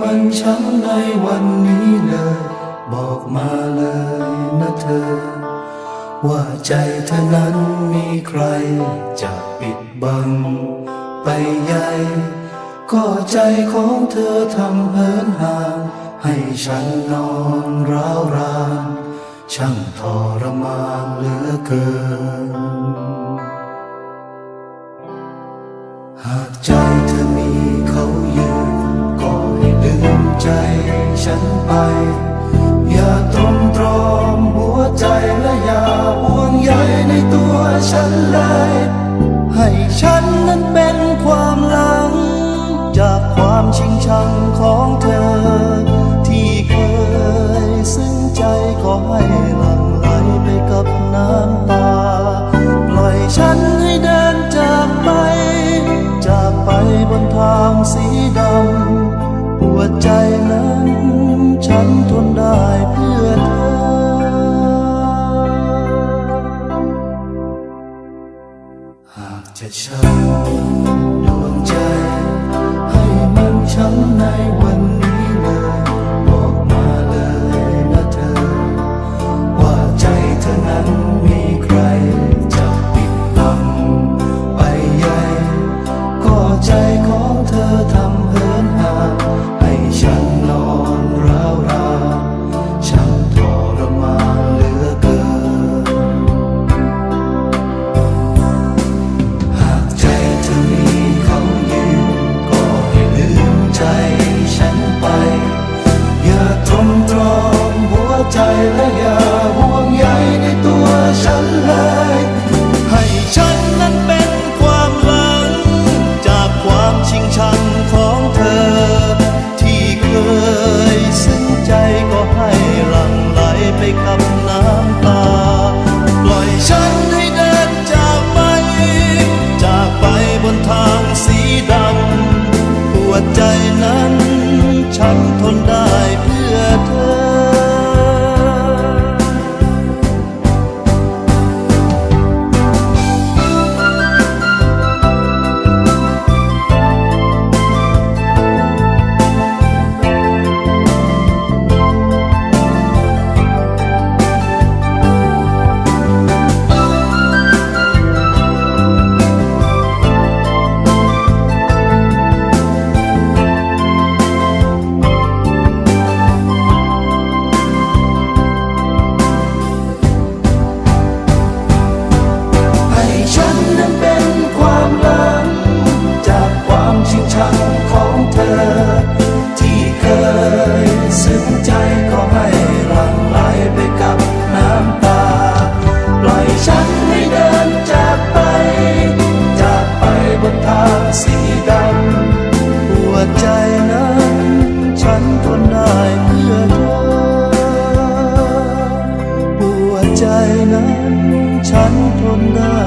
มันช้ำในวันนี้เลย บอกมาเลยนะเธอ ว่าใจเธอนั้นมีใครจะปิดบัง ไปใหญ่ก็ใจของเธอทำเหินห่าง ให้ฉันนอนร้าวรานช่างทรมานเหลือเกิน หากใจ ฉันไป อย่าตรมตรอมหัวใจและอย่าห่วงใยในตัวฉันเลย ให้ฉันนั้นเป็นความหลัง จากความชิงชังของเธอ ที่เคยซึ้งใจก็ให้หลั่งไหลไปกับน้ำตา ปล่อยฉันให้เดินจากไป จากไปบนทางสีดำ หา silent. ฉันทนได้เพื่อเธอปวดใจนั้น ฉันทนได้